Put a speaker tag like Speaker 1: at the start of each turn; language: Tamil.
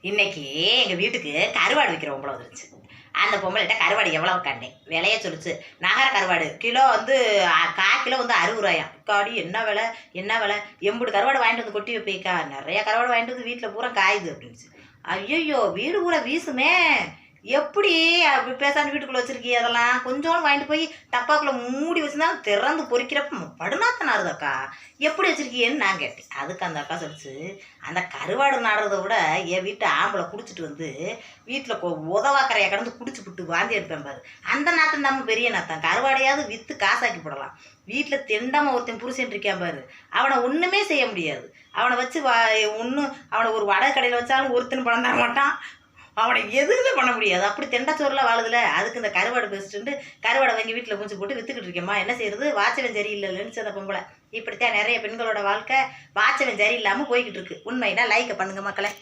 Speaker 1: இன்னைக்கு எங்கள் வீட்டுக்கு கருவாடு விற்கிற பொம்பளை வந்துருச்சு. அந்த பொம்பளைகிட்ட கருவாடு எவ்வளோ கண்டேன் விலைய சொல்லிச்சு. நகர கருவாடு. கிலோ வந்து கா கிலோ வந்து அறுபது ரூபாயாம் காடி என்ன விலை? என்ன விலை? எம்புடு கருவாடு வாங்கிட்டு வந்து கொட்டி வைப்பேக்கா. நிறைய கருவாடு வாங்கிட்டு வந்து வீட்டில் பூரா காயுது அப்படின்னுச்சு. ஐயோ வீடு கூட வீசுமே. எப்படி அப்படி பேசாம வீட்டுக்குள்ளே வச்சிருக்கீ அதெல்லாம்? கொஞ்சோண்டு வாங்கிட்டு போய் டப்பாக்குள்ளே மூடி வச்சுருந்தா திறந்து பொறிக்கிறப்ப படுநாத்தனாருதாக்கா எப்படி வச்சிருக்கீன்னு நான் கேட்டேன். அதுக்கு அந்த அக்கா சொல்லிச்சு அந்த கருவாடு நாடுறத விட என் வீட்டு ஆம்பளை குடிச்சிட்டு வந்து வீட்டில் உதவாக்கரையை கடந்து குடிச்சு விட்டு வாந்தி எடுப்பேன் பாரு. அந்த நாத்தம் நம்ம பெரிய நாத்தம். கருவாடையாவது விற்று காசாக்கி போடலாம். வீட்டில் திண்டாம ஒருத்தன் புருஷன் இருக்கான் பாரு. அவனை ஒன்றுமே செய்ய முடியாது. அவனை வச்சு வா ஒன்றும் அவனை ஒரு வடை கடையில் வச்சாலும் ஒருத்தன் பணம் தர மாட்டான். அவனை எதுவுமே பண்ண முடியாது. அப்படி தெண்டச்சோறுல வாழுதுல. அதுக்கு இந்த கருவாடு பேசிட்டு கருவாடை வாங்கி வீட்டில் மூச்சு போட்டு விற்றுக்கிட்டு இருக்கேம்மா. என்ன செய்யறது வாச்சவன் சரியில்லைன்னு அந்த பொம்பளை. இப்படித்தான் நிறைய பெண்களோட வாழ்க்கை வாட்சவன் சரியில்லாமல் போய்கிட்டு இருக்கு. உண்மைனா லைக்கை பண்ணுங்க மக்களை.